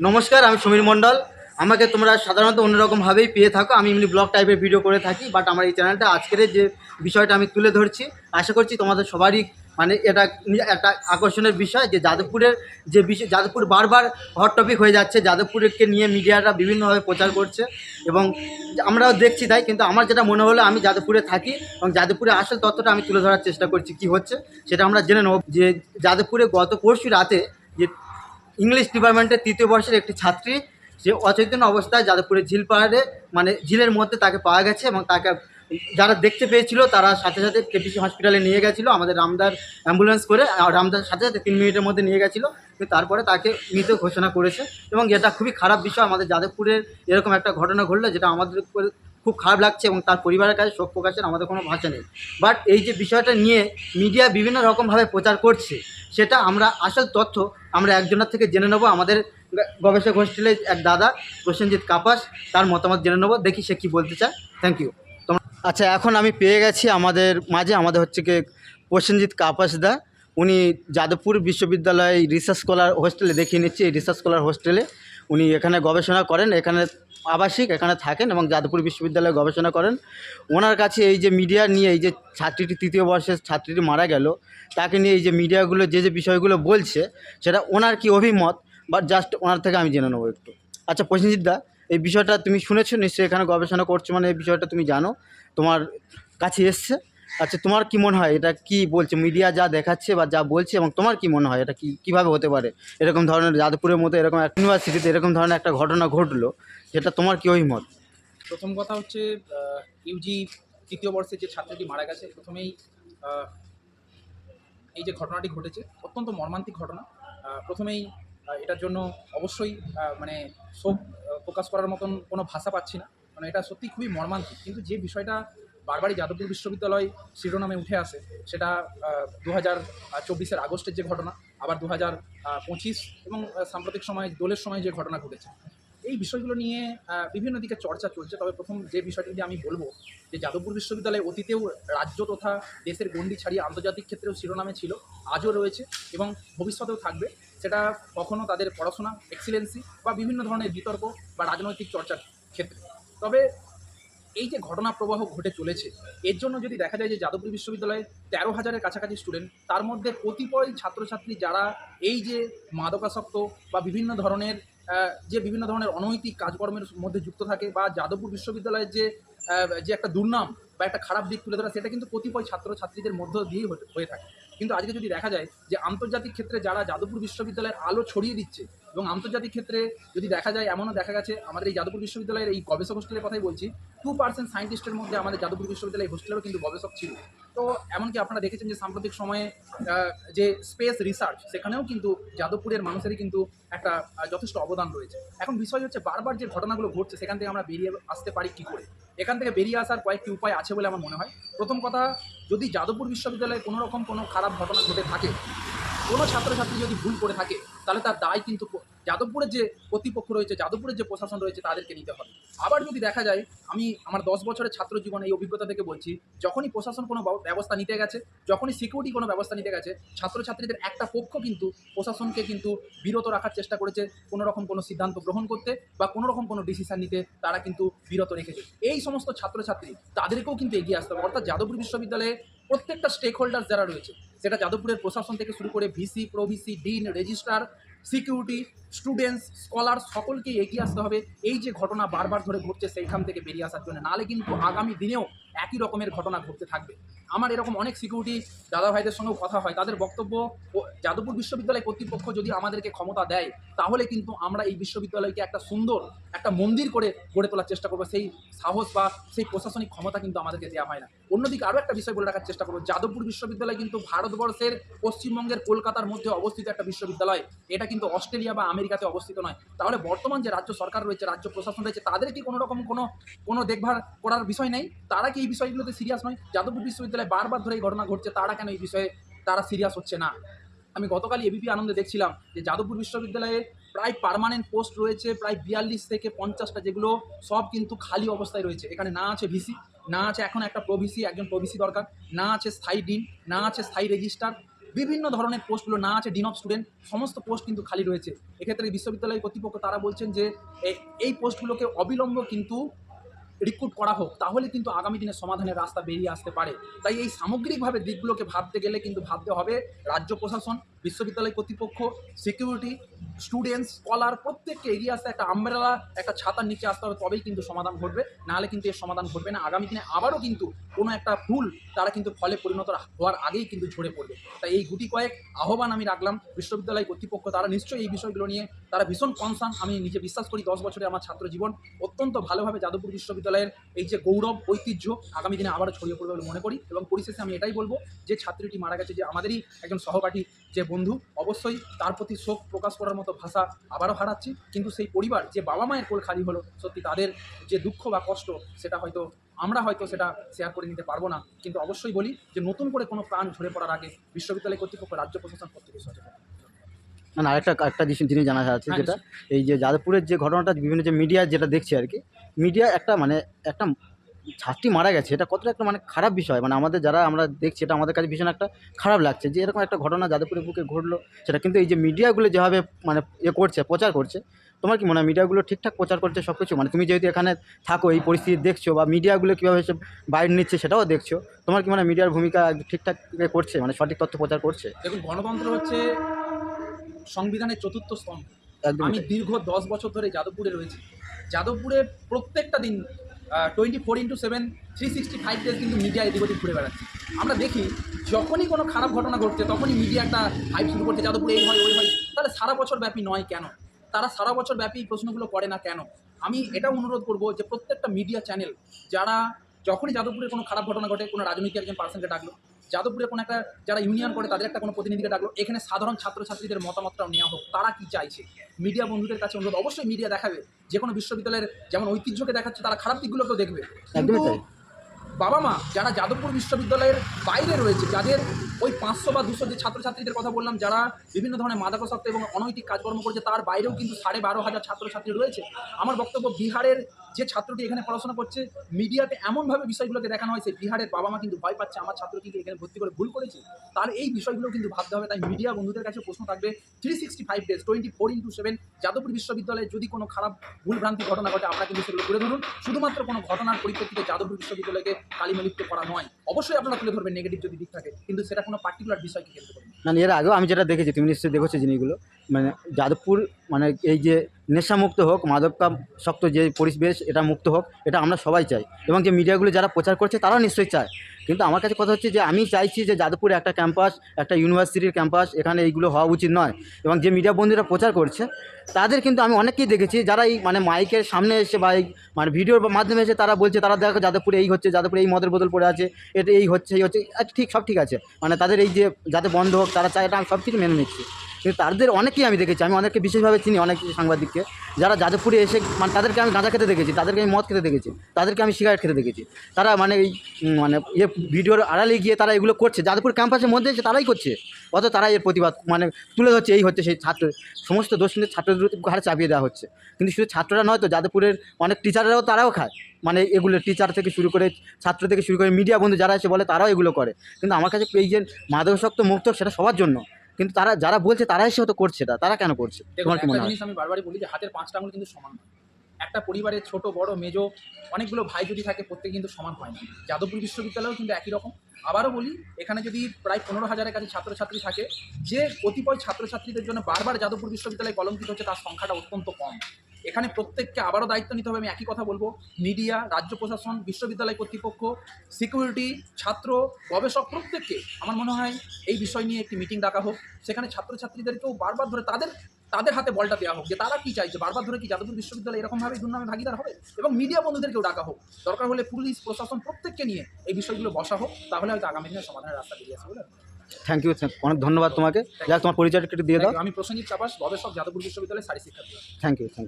নমস্কার, আমি সমীর মণ্ডল। আমাকে তোমরা সাধারণত অন্যরকমভাবেই পেয়ে থাকো। আমি এমনি ব্লগ টাইপের ভিডিও করে থাকি বাট আমার এই চ্যানেলটা আজকের যে বিষয়টা আমি তুলে ধরছি, আশা করছি তোমাদের সবারই মানে এটা একটা আকর্ষণের বিষয় যে যাদবপুরের যে বিষয় যাদবপুর বারবার হট টপিক হয়ে যাচ্ছে। যাদবপুরকে নিয়ে মিডিয়াটা বিভিন্নভাবে প্রচার করছে এবং আমরাও দেখছি তাই, কিন্তু আমার যেটা মনে হলো, আমি যাদবপুরে থাকি এবং যাদবপুরে আসল তথ্যটা আমি তুলে ধরার চেষ্টা করছি, কি হচ্ছে সেটা আমরা জেনে নেব। যে যাদবপুরে গত পরশু রাতে যে ইংলিশ ডিপার্টমেন্টের তৃতীয় বর্ষের একটি ছাত্রী সে অচৈতন্য অবস্থায় যাদবপুরের ঝিল পাহাড়ে মানে ঝিলের মধ্যে তাকে পাওয়া গেছে এবং তাকে যারা দেখতে পেয়েছিল, তারা সাথে সাথে কেপিসি হসপিটালে নিয়ে গেছিল, আমাদের রামদার অ্যাম্বুলেন্স করে রামদার সাথে সাথে তিন মিনিটের মধ্যে নিয়ে গেছিল তারপরে তাকে মৃত ঘোষণা করেছে এবং এটা খুবই খারাপ বিষয়, আমাদের যাদবপুরের এরকম একটা ঘটনা ঘটলো, যেটা আমাদের খুব খারাপ লাগছে এবং তার পরিবারের কাছে শোক প্রকাশের আমাদের কোনো ভাষা নেই। বাট এই যে বিষয়টা নিয়ে মিডিয়া বিভিন্ন রকমভাবে প্রচার করছে সেটা আমরা, আসল তথ্য আমরা একজনের থেকে জেনে নেব। আমাদের গবেষক হোস্টেলের এক দাদা, প্রসেনজিৎ কাপাস, তার মতামত জেনে নেব। দেখি সে কী বলতে চায়। থ্যাংক ইউ তোমার আচ্ছা এখন আমি পেয়ে গেছি আমাদের মাঝে আমাদের হচ্ছে কি প্রসেনজিৎ কাপাস দা। উনি যাদবপুর বিশ্ববিদ্যালয় রিসার্চ স্কলার হোস্টেলে দেখিয়ে নিচ্ছি। এই রিসার্চ স্কলার হোস্টেলে উনি এখানে গবেষণা করেন। এখানে আবাসিক এখানে থাকেন এবং যাদবপুর বিশ্ববিদ্যালয়ে গবেষণা করেন। ওনার কাছে এই যে মিডিয়া নিয়ে এই যে ছাত্রীটি তৃতীয় বর্ষের ছাত্রীটি মারা গেল, তাকে নিয়ে এই যে মিডিয়াগুলো যে যে বিষয়গুলো বলছে, সেটা ওনার কি অভিমত বা জাস্ট ওনার থেকে আমি জেনে নেব একটু। আচ্ছা প্রসেনজিৎ দা, এই বিষয়টা তুমি শুনেছো, নিশ্চয়ই এখানে গবেষণা করছ মানে এই বিষয়টা তুমি জানো, তোমার কাছে এসছে। আচ্ছা তোমার কি মনে হয়? এটা কি বলছে? মিডিয়া যা দেখাচ্ছে বা যা বলছে এবং তোমার কি মনে হয়? এটা কি, কীভাবে হতে পারে? এরকম ধরনের যাদবপুরের মতো এরকম ইউনিভার্সিটিতে এরকম ধরনের একটা ঘটনা ঘটলো, সেটা তোমার কি অভিমত? প্রথম কথা হচ্ছে ইউজি তৃতীয় বর্ষের যে ছাত্রটি মারা গেছে, প্রথমেই এই যে ঘটনাটি ঘটেছে, অত্যন্ত মর্মান্তিক ঘটনা। প্রথমেই এটার জন্য অবশ্যই মানে শোক প্রকাশ করার মতন কোনো ভাষা পাচ্ছি না। মানে এটা সত্যি খুবই মর্মান্তিক। কিন্তু যে বিষয়টা বারবারই যাদবপুর বিশ্ববিদ্যালয় শিরোনামে উঠে আসে। সেটা দু হাজার চব্বিশের আগস্টের যে ঘটনা, আবার দু হাজার পঁচিশ এবং সাম্প্রতিক সময় দোলের সময় যে ঘটনা ঘটেছে। এই বিষয়গুলো নিয়ে বিভিন্ন দিকে চর্চা চলছে। তবে প্রথম যে বিষয়টি দিয়ে আমি বলব, যে যাদবপুর বিশ্ববিদ্যালয় অতীতেও রাজ্য তথা দেশের গণ্ডি ছাড়িয়ে আন্তর্জাতিক ক্ষেত্রেও শিরোনামে ছিল, আজও রয়েছে এবং ভবিষ্যতেও থাকবে। সেটা কখনও তাদের পড়াশোনা এক্সিলেন্সি বা বিভিন্ন ধরনের বিতর্ক বা রাজনৈতিক চর্চার ক্ষেত্রে। তবে এই যে ঘটনা প্রবাহ ঘটে চলেছে, এর জন্য যদি দেখা যায় যে যাদবপুর বিশ্ববিদ্যালয়ে তেরো হাজারের কাছাকাছি স্টুডেন্ট তার মধ্যে কতিপয় ছাত্রছাত্রী যারা এই যে মাদকাসক্ত বা বিভিন্ন ধরনের যে বিভিন্ন ধরনের অনৈতিক কাজকর্মের মধ্যে যুক্ত থাকে বা যাদবপুর বিশ্ববিদ্যালয়ের যে যে একটা দুর্নাম বা একটা খারাপ দিক তুলে ধরা, সেটা কিন্তু কতিপয় ছাত্রছাত্রীদের মধ্য দিয়েই হয়ে থাকে। কিন্তু আজকে যদি দেখা যায় যে আন্তর্জাতিক ক্ষেত্রে যারা যাদবপুর বিশ্ববিদ্যালয়ের আলো ছড়িয়ে দিচ্ছে এবং আন্তর্জাতিক ক্ষেত্রে যদি দেখা যায়, এমনও দেখা গেছে, আমাদের এই যাদবপুর বিশ্ববিদ্যালয়ের এই গবেষক হোস্টেলের কথাই বলছি টু পার্সেন্ট সায়েন্টিস্টের মধ্যে আমাদের যাদবপুর বিশ্ববিদ্যালয় হোস্টেলেরও কিন্তু গবেষক ছিল। তো এমনকি আপনারা দেখেছেন যে সাম্প্রতিক সময়ে যে স্পেস রিসার্চ সেখানেও কিন্তু যাদবপুরের মানুষেরই কিন্তু একটা যথেষ্ট অবদান রয়েছে। এখন বিষয় হচ্ছে, বারবার যে ঘটনাগুলো ঘটছে, সেখান থেকে আমরা বেরিয়ে আসতে পারি কী করে? এখান থেকে বেরিয়ে আসার কয়েকটি উপায় আছে বলে আমার মনে হয়। প্রথম কথা, যদি যাদবপুর বিশ্ববিদ্যালয়ে কোনো রকম কোনো খারাপ ঘটনা ঘটে থাকে, কোনো ছাত্রছাত্রী যদি ভুল করে থাকে তাহলে তার দায় কিন্তু যাদবপুরের যে কর্তৃপক্ষ রয়েছে যাদবপুরের যে প্রশাসন রয়েছে, তাদেরকে নিতে হবে। আবার যদি দেখা যায়, আমি আমার দশ বছরের ছাত্র জীবনে এই অভিজ্ঞতা থেকে বলছি, যখনই প্রশাসন কোনো ব্যবস্থা নিতে গেছে, যখনই সিকিউরিটি কোনো ব্যবস্থা নিতে গেছে, ছাত্রছাত্রীদের একটা পক্ষ কিন্তু প্রশাসনকে কিন্তু বিরত রাখার চেষ্টা করেছে, কোনো রকম কোনো সিদ্ধান্ত গ্রহণ করতে বা কোনো রকম কোনো ডিসিশন নিতে তারা কিন্তু বিরত রেখেছে। এই সমস্ত ছাত্রছাত্রী, তাদেরকেও কিন্তু এগিয়ে আসতে হবে। অর্থাৎ যাদবপুর বিশ্ববিদ্যালয়ে প্রত্যেকটা স্টেক হোল্ডার যারা রয়েছে, সেটা যাদবপুরের প্রশাসন থেকে শুরু করে VC pro VC dean registrar security students scholar সকলকে এগিয়ে আসতে হবে। এই যে ঘটনা বারবার ধরে ঘটছে, সেইখান থেকে বেরিয়ে আসার জন্য। নাহলে কিন্তু আগামী দিনেও একই রকমের ঘটনা ঘটতে থাকবে। আমার এরকম অনেক সিকিউরিটি দাদা ভাইদের সঙ্গেও কথা হয়, তাদের বক্তব্য যাদবপুর বিশ্ববিদ্যালয় কর্তৃপক্ষ যদি আমাদেরকে ক্ষমতা দেয়, তাহলে কিন্তু আমরা এই বিশ্ববিদ্যালয়কে একটা সুন্দর, একটা মন্দির করে গড়ে তোলার চেষ্টা করব। সেই সাহস বা সেই প্রশাসনিক ক্ষমতা কিন্তু আমাদেরকে দেওয়া হয় না। অন্যদিকে আরও একটা বিষয় বলে রাখার চেষ্টা করব, যাদবপুর বিশ্ববিদ্যালয় কিন্তু ভারতবর্ষের পশ্চিমবঙ্গের কলকাতার মধ্যে অবস্থিত একটা বিশ্ববিদ্যালয়। এটা কিন্তু অস্ট্রেলিয়া বা আমেরিকাতে অবস্থিত নয়। তাহলে বর্তমান যে রাজ্য সরকার রয়েছে, রাজ্য প্রশাসন রয়েছে, তাদের কি কোনো রকম কোনো কোনো দেখভাল করার বিষয় নেই? তারা কি এই বিষয়গুলোতে সিরিয়াস নয়। যাদবপুর বিশ্ববিদ্যালয়ে বারবার ধরে এই ঘটনা ঘটছে, তারা কেন এই বিষয়ে তারা সিরিয়াস হচ্ছে না? আমি গতকাল এবিপি আনন্দে দেখছিলাম যে যাদবপুর বিশ্ববিদ্যালয়ে প্রায় পার্মানেন্ট পোস্ট রয়েছে, প্রায় বিয়াল্লিশ থেকে পঞ্চাশটা যেগুলো সব কিন্তু খালি অবস্থায় রয়েছে। এখানে না আছে ভিসি, না আছে এখন একটা প্রভিসি একজন প্রভিসি দরকার, না আছে স্থায়ী ডিন, না আছে স্থায়ী রেজিস্টার বিভিন্ন ধরনের পোস্টগুলো না আছে ডিন অফ স্টুডেন্ট সমস্ত পোস্ট কিন্তু খালি রয়েছে। এক্ষেত্রে বিশ্ববিদ্যালয় কর্তৃপক্ষ তারা বলছেন যে এই- পোস্টগুলোকে অবিলম্ব কিন্তু রিক্রুট করা হোক, তাহলে কিন্তু আগামী দিনে সমাধানের রাস্তা বেরিয়ে আসতে পারে। তাই এই সামগ্রিকভাবে দিকগুলোকে ভাবতে গেলে কিন্তু ভাবতে হবে রাজ্য প্রশাসন বিশ্ববিদ্যালয় কর্তৃপক্ষ সিকিউরিটি স্টুডেন্টস স্কলার প্রত্যেককে এগিয়ে আসতে একটা আমব্রেলা একটা ছাতার নিচে আসতে হবে, তবেই কিন্তু সমাধান ঘটবে। নাহলে কিন্তু এর সমাধান ঘটবে না। আগামী দিনে আবারও কিন্তু কোনো একটা ভুল তারা কিন্তু ফলে পরিণত হওয়ার আগেই কিন্তু ঝরে পড়বে। তাই এই গুটি কয়েক আহ্বান আমি রাখলাম। বিশ্ববিদ্যালয় কর্তৃপক্ষ তারা নিশ্চয়ই এই বিষয়গুলো নিয়ে তারা ভীষণ কনসার্ন আমি নিজে বিশ্বাস করি দশ বছরে আমার ছাত্র জীবন অত্যন্ত ভালোভাবে যাদবপুর বিশ্ববিদ্যালয়ের এই যে গৌরব, ঐতিহ্য আগামী দিনে আবারও ছড়িয়ে পড়বে বলে মনে করি। এবং পরিশেষে আমি এটাই বলব, যে ছাত্রীটি মারা গেছে, যে আমাদেরই একজন সহপাঠী যে বন্ধু অবশ্যই তার প্রতি শোক প্রকাশ করার মতো ভাষা আবারও হারাচ্ছি। কিন্তু সেই পরিবার যে বাবা মায়ের কোল খালি হলো সত্যি তাদের যে দুঃখ বা কষ্ট সেটা হয়তো আমরা হয়তো সেটা শেয়ার করে নিতে পারব না। কিন্তু অবশ্যই বলি যে নতুন করে কোনো প্রাণ ঝরে পড়ার আগে বিশ্ববিদ্যালয় কর্তৃপক্ষ রাজ্য প্রশাসন প্রত্যেকে সচেতন। না আরেকটা একটা জিনিস জিনিস জানা আছে হ্যাঁ, যেটা এই যে যাদবপুরের যে ঘটনাটা বিভিন্ন যে মিডিয়া যেটা দেখছি আর কি মিডিয়া একটা মানে একটা ছাত্রী মারা গেছে এটা কতটা একটা মানে খারাপ বিষয়? মানে আমাদের যারা আমরা দেখছি এটা আমাদের কাছে ভীষণ একটা খারাপ লাগছে যে এরকম একটা ঘটনা যাদবপুরের বুকে ঘটলো সেটা কিন্তু এই যে মিডিয়াগুলো যেভাবে মানে ইয়ে করছে প্রচার করছে তোমার কি মনে হয় মিডিয়াগুলো ঠিকঠাক প্রচার করছে সব কিছু মানে তুমি যেহেতু এখানে থাকো এই পরিস্থিতি দেখছ বা মিডিয়াগুলো কীভাবে সব বাইরে নিচ্ছে সেটাও দেখছ তোমার কি মানে মিডিয়ার ভূমিকা ঠিকঠাক করছে মানে সঠিক তথ্য প্রচার করছে? দেখুন গণতন্ত্র হচ্ছে সংবিধানের চতুর্থ স্তম্ভ। আমি দীর্ঘ দশ বছর ধরে যাদবপুরে রয়েছি। যাদবপুরে প্রত্যেকটা দিন twenty four into seven three sixty five days কিন্তু মিডিয়া এদিক ওদিক ঘুরে বেড়াচ্ছে। আমরা দেখি, যখনই কোনো খারাপ ঘটনা ঘটছে, তখনই মিডিয়া একটা হাইপ শুরু করছে, যাদবপুরে এই হয়, ওই হয়। তাহলে সারা বছর ব্যাপী নয় কেন? তারা সারা বছর ব্যাপী প্রশ্নগুলো করে না কেন? আমি এটা অনুরোধ করব যে প্রত্যেকটা মিডিয়া চ্যানেল যারা যখনই যাদবপুরে কোনো খারাপ ঘটনা ঘটে, কোনো রাজনৈতিক একজন পার্সনকে ডাকলো যাদবপুরে কোনো একটা যারা ইউনিয়ন করে তাদের একটা কোনো প্রতিনিধিকে ডাকলো। এখানে সাধারণ ছাত্রছাত্রীদের মতামতটাও নেওয়া হোক, তারা কি চাইছে? মিডিয়া বন্ধুদের কাছে অনুরোধ, অবশ্যই মিডিয়া দেখাবে। যে কোনো বিশ্ববিদ্যালয়ের যেমন ঐতিহ্যকে দেখাচ্ছে, তারা খারাপ দিকগুলোকেও দেখবে। কিন্তু। বাবা মা যারা যাদবপুর বিশ্ববিদ্যালয়ের বাইরে রয়েছে, যাদের ওই পাঁচশো বা দুশো যে ছাত্রছাত্রীদের কথা বললাম, যারা বিভিন্ন ধরনের মাদকাসক্ত এবং অনৈতিক কাজকর্ম করছে, তার বাইরেও কিন্তু সাড়ে বারো হাজার ছাত্রছাত্রী রয়েছে। আমার বক্তব্য, বিহারের যে ছাত্রটি এখানে পড়াশোনা করছে, মিডিয়াতে এমনভাবে বিষয়গুলোকে দেখানো হয়েছে, বিহারের বাবা মা কিন্তু ভয় পাচ্ছে, আমার ছাত্র কিন্তু এখানে ভর্তি করে ভুল করেছে। তার এই বিষয়গুলো কিন্তু ভাবতে হবে, তাই মিডিয়া বন্ধুদের কাছে প্রশ্ন থাকবে three sixty five days twenty four into seven Jadavpur বিশ্ববিদ্যালয়ে যদি কোনো খারাপ ভুলভ্রান্তি ঘটনা ঘটে আমরা কিন্তু সেগুলো ধরুন। শুধুমাত্র কোনো ঘটনার পরিপ্রেক্ষিতে যাদবপুর বিশ্ববিদ্যালয়কে কালিমালিপ্ত করা নয় অবশ্যই আপনারা তুলে ধরবেন নেগেটিভ যদি দিক থাকে, কিন্তু সেটা কোনো পার্টিকুলার বিষয়কে কেন্দ্র করে। না, এর আগেও আমি যেটা দেখেছি, তুমি নিশ্চয়ই দেখেছ জিনিসগুলো মানে যাদবপুর মানে এই যে নেশামুক্ত হোক মাদকাসক্ত যে পরিবেশ, এটা মুক্ত হোক, এটা আমরা সবাই চাই। এবং যে মিডিয়াগুলো যারা প্রচার করছে তারা নিশ্চয়ই চায়। কিন্তু আমার কাছে কথা হচ্ছে যে, আমি চাইছি যে যাদবপুরে একটা ক্যাম্পাস, একটা ইউনিভার্সিটির ক্যাম্পাস, এখানে এইগুলো হওয়া উচিত নয়। এবং যে মিডিয়া বন্ধুরা প্রচার করছে, তাদের কিন্তু আমি অনেককেই দেখেছি, যারা এই মানে মাইকের সামনে এসে বা মানে ভিডিওর মাধ্যমে এসে তারা বলছে, তারা দেখো যাদবপুরে এই হচ্ছে, যাদবপুরে এই মদের বোতল পড়ে আছে, এটা এই হচ্ছে এই হচ্ছে ঠিক, সব ঠিক আছে। মানে তাদের এই যে যাতে বন্ধ হোক, তারা চায়, এটা আমি সব কিছু মেনে নিচ্ছি। কিন্তু তাদের অনেকেই আমি দেখেছি, আমি অনেককে বিশেষভাবে চিনি, অনেক সাংবাদিককে। যারা যাদবপুরে এসে মানে তাদেরকে আমি গাঁজা খেতে দেখেছি, তাদেরকে আমি মদ খেতে দেখেছি, তাদেরকে আমি সিগারেট খেতে দেখেছি। তারা মানে এই মানে ইয়ে ভিডিওর আড়ালে গিয়ে তারা এগুলো করছে, যাদবপুর ক্যাম্পাসের মধ্যে এসে তারাই করছে। অত তারাই এর প্রতিবাদ মানে তুলে ধরছে, এই হচ্ছে সেই ছাত্র, সমস্ত দোষ কিন্তু ছাত্রদের ঘাড়ে চাপিয়ে দেওয়া হচ্ছে। কিন্তু শুধু ছাত্ররা নয় তো, যাদবপুরের অনেক টিচাররাও তারাও খায়। মানে এগুলো টিচার থেকে শুরু করে, ছাত্র থেকে শুরু করে মিডিয়া বন্ধু যারা এসে বলে, তারাও এগুলো করে। কিন্তু আমার কাছে এই যে মাদকাসক্ত মুক্ত, সেটা সবার জন্য। কিন্তু তারা যারা বলছে তারাই সে হয়তো করছে এটা তারা কেন করছে? তোমার কি মনে হয়? জিনিস আমি বারবারই বলি যে হাতের পাঁচটা আঙুল কিন্তু সমান একটা পরিবারের ছোট বড় মেজো অনেকগুলো ভাই যদি থাকে প্রত্যেকে কিন্তু সমান হয় না। যাদবপুর বিশ্ববিদ্যালয়েও কিন্তু একই রকম। আবারও বলি এখানে যদি প্রায় পনেরো হাজারের কাছে ছাত্রছাত্রী থাকে যে কতিপয় ছাত্রছাত্রীদের জন্য বারবার যাদবপুর বিশ্ববিদ্যালয়ে কলঙ্কিত হচ্ছে তার সংখ্যাটা অত্যন্ত কম। এখানে প্রত্যেককে আবারও দায়িত্ব নিতে হবে আমি একই কথা বলব। মিডিয়া রাজ্য প্রশাসন বিশ্ববিদ্যালয় কর্তৃপক্ষ সিকিউরিটি ছাত্র গবেষক প্রত্যেককে আমার মনে হয় এই বিষয় নিয়ে একটি মিটিং ডাকা হোক। সেখানে ছাত্রছাত্রীদেরকেও বারবার ধরে তাদের তাদের হাতে বলটা দেওয়া হোক যে তারা কি চাইছে বারবার ধরে কি যাদবপুর বিশ্ববিদ্যালয় এরকমভাবে দুর্নামে ভাগিদার হবে? এবং মিডিয়া বন্ধুদেরকেও ডাকা হোক। দরকার হলে পুলিশ প্রশাসন প্রত্যেককে নিয়ে এই বিষয়গুলো বসা হোক তাহলে হয়তো আগামী দিনে সমাধানের রাস্তা বেরিয়ে আসবে বলে থ্যাংক ইউ অনেক ধন্যবাদ তোমাকে। তোমার পরিচয়টা একটু দিয়ে দাও। আমি প্রসেনজিৎ চাপাস গবেষক যাদবপুর বিশ্ববিদ্যালয়ের শারীর শিক্ষার্থী। Thank you thank you